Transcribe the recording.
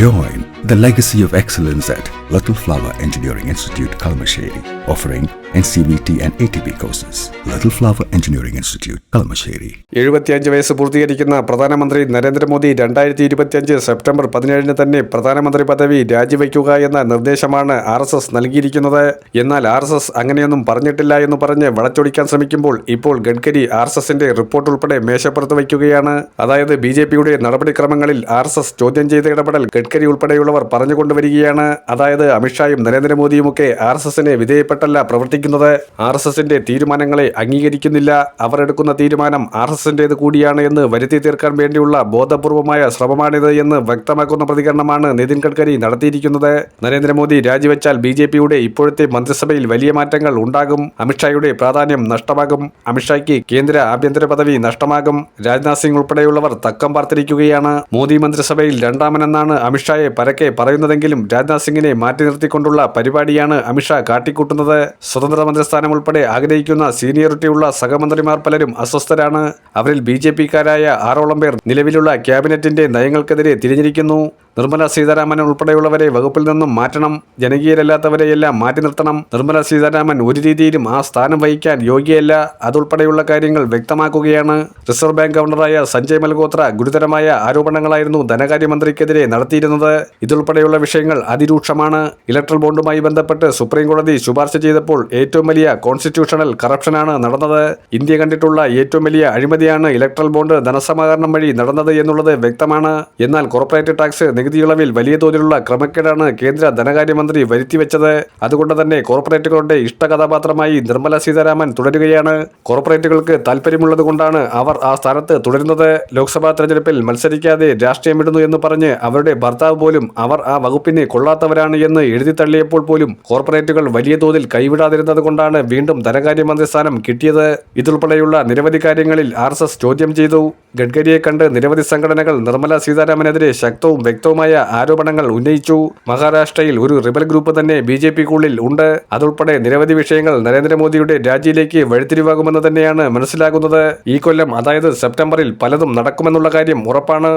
Join the legacy of excellence at Little Flower Engineering Institute, Kalamasheri, offering NCVT and ATP courses. Little Flower Engineering Institute, Kalamasheri. എഴുപത്തിയഞ്ച് വയസ്സ് പൂർത്തീകരിക്കുന്ന പ്രധാനമന്ത്രി നരേന്ദ്രമോദി രണ്ടായിരത്തി ഇരുപത്തിയഞ്ച് September പതിനേഴിന് തന്നെ പ്രധാനമന്ത്രി പദവി രാജിവെക്കുക എന്ന നിർദ്ദേശമാണ് ആർ എസ് എസ് നൽകിയിരിക്കുന്നത് എന്നാൽ ആർ എസ് എസ് അങ്ങനെയൊന്നും പറഞ്ഞിട്ടില്ല എന്ന് പറഞ്ഞ് വളച്ചൊടിക്കാൻ ശ്രമിക്കുമ്പോൾ ഇപ്പോൾ ഗഡ്കരി ആർ എസ് എസിന്റെ റിപ്പോർട്ട് ഉൾപ്പെടെ മേശപ്പുറത്ത് വയ്ക്കുകയാണ് അതായത് ബി ജെ പിയുടെ നടപടിക്രമങ്ങളിൽ ആർ എസ് എസ് ചോദ്യം ചെയ്ത ഇടപെടൽ ഗഡ്കരി ഉൾപ്പെടെയുള്ളവർ പറഞ്ഞുകൊണ്ടുവരികയാണ്. അതായത് അമിത്ഷായും നരേന്ദ്രമോദിയുമൊക്കെ ആർ എസ് എസിനെ വിധേയപ്പെട്ടല്ല പ്രവർത്തിക്കുന്നത്. ആർ എസ് എസിന്റെ തീരുമാനങ്ങളെ അംഗീകരിക്കുന്നില്ല. അവർ എടുക്കുന്ന തീരുമാനം ആർ എസ് എസിന്റേത് കൂടിയാണ് എന്ന് വരുത്തി തീർക്കാൻ വേണ്ടിയുള്ള ബോധപൂർവമായ ശ്രമമാണിത് എന്ന് വ്യക്തമാക്കുന്ന പ്രതികരണമാണ് നിതിൻ ഗഡ്കരി നടത്തിയിരിക്കുന്നത്. നരേന്ദ്രമോദി രാജിവെച്ചാൽ ബി ജെ പിയുടെ ഇപ്പോഴത്തെ മന്ത്രിസഭയിൽ വലിയ മാറ്റങ്ങൾ ഉണ്ടാകും. അമിത്ഷായുടെ പ്രാധാന്യം നഷ്ടമാകും. അമിത്ഷായ്ക്ക് കേന്ദ്ര ആഭ്യന്തര പദവി നഷ്ടമാകും. രാജ്നാഥ് സിംഗ് ഉൾപ്പെടെയുള്ളവർ തക്കം പാർത്തിരിക്കുകയാണ്. മോദി മന്ത്രിസഭയിൽ രണ്ടാമനെന്നാണ് അമിത്ഷായെ പരക്കെ പറയുന്നതെങ്കിലും രാജ്നാഥ് സിംഗിനെ മാറ്റി നിർത്തിക്കൊണ്ടുള്ള പരിപാടിയാണ് അമിത്ഷാ കാട്ടിക്കൂട്ടുന്നത്. സ്വതന്ത്ര മന്ത്രിസ്ഥാനം ഉൾപ്പെടെ ആഗ്രഹിക്കുന്ന സീനിയോറിറ്റിയുള്ള സഹമന്ത്രിമാർ പലരും അസ്വസ്ഥരാണ്. അവരിൽ ബി ജെ പിക്കാരായ ആറോളം പേർ നിലവിലുള്ള ക്യാബിനറ്റിന്റെ നയങ്ങൾക്കെതിരെ തിരിഞ്ഞിരിക്കുന്നു. നിർമ്മല സീതാരാമൻ ഉൾപ്പെടെയുള്ളവരെ വകുപ്പിൽ നിന്നും മാറ്റണം. ജനകീയരല്ലാത്തവരെയെല്ലാം മാറ്റി നിർത്തണം. നിർമ്മല സീതാരാമൻ ഒരു രീതിയിലും ആ സ്ഥാനം വഹിക്കാൻ യോഗ്യയല്ല. അതുൾപ്പെടെയുള്ള കാര്യങ്ങൾ വ്യക്തമാക്കുകയാണ്. റിസർവ് ബാങ്ക് ഗവർണറായ സഞ്ജയ് മൽഹോത്ര ഗുരുതരമായ ആരോപണങ്ങളായിരുന്നു ധനകാര്യമന്ത്രിക്കെതിരെ നടത്തിയിരുന്നത്. ഇതുൾപ്പെടെയുള്ള വിഷയങ്ങൾ അതിരൂക്ഷമാണ്. ഇലക്ട്രൽ ബോണ്ടുമായി ബന്ധപ്പെട്ട് സുപ്രീം കോടതി ശുപാർശ ചെയ്തപ്പോൾ ഏറ്റവും വലിയ കോൺസ്റ്റിറ്റ്യൂഷണൽ കറപ്ഷനാണ് നടന്നത്. ഇന്ത്യ കണ്ടിട്ടുള്ള ഏറ്റവും വലിയ അഴിമതിയാണ് ഇലക്ട്രൽ ബോണ്ട് ധനസമാഹരണം വഴി നടന്നത് എന്നുള്ളത് വ്യക്തമാണ്. എന്നാൽ കോർപ്പറേറ്റ് ടാക്സ് നികുതി ഇളവിൽ വലിയ തോതിലുള്ള ക്രമക്കേടാണ് കേന്ദ്ര ധനകാര്യമന്ത്രി വരുത്തിവെച്ചത്. അതുകൊണ്ട് തന്നെ കോർപ്പറേറ്റുകളുടെ ഇഷ്ടകഥാപാത്രമായി നിർമ്മല സീതാരാമൻ തുടരുകയാണ്. കോർപ്പറേറ്റുകൾക്ക് താല്പര്യമുള്ളത് കൊണ്ടാണ് അവർ ആ സ്ഥാനത്ത് തുടരുന്നത്. ലോക്സഭാ തെരഞ്ഞെടുപ്പിൽ മത്സരിക്കാതെ രാഷ്ട്രീയം വിടുന്നു എന്ന് പറഞ്ഞ് അവരുടെ ഭർത്താവ് പോലും അവർ ആ വകുപ്പിനെ കൊള്ളാത്തവരാണ് എന്ന് എഴുതി തള്ളിയപ്പോൾ പോലും കോർപ്പറേറ്റുകൾ വലിയ തോതിൽ കൈവിടാതിരുന്നത് കൊണ്ടാണ് വീണ്ടും ധനകാര്യമന്ത്രി സ്ഥാനം കിട്ടിയത്. ഇതുൾപ്പെടെയുള്ള നിരവധി കാര്യങ്ങളിൽ ആർ എസ് എസ് ചോദ്യം ചെയ്തു. ഗഡ്കരിയെ കണ്ട് നിരവധി സംഘടനകൾ നിർമ്മല സീതാരാമനെതിരെ ശക്തവും വ്യക്തവുമായ ആരോപണങ്ങൾ ഉന്നയിച്ചു. മഹാരാഷ്ട്രയിൽ ഒരു റിബൽ ഗ്രൂപ്പ് തന്നെ ബി ജെ പിക്കുള്ളിൽ ഉണ്ട്. അതുൾപ്പെടെ നിരവധി വിഷയങ്ങൾ നരേന്ദ്രമോദിയുടെ രാജ്യയിലേക്ക് വഴിത്തിരിവാകുമെന്ന് തന്നെയാണ് മനസ്സിലാകുന്നത്. ഈ കൊല്ലം അതായത് സെപ്റ്റംബറിൽ പലതും നടക്കുമെന്നുള്ള കാര്യം ഉറപ്പാണ്.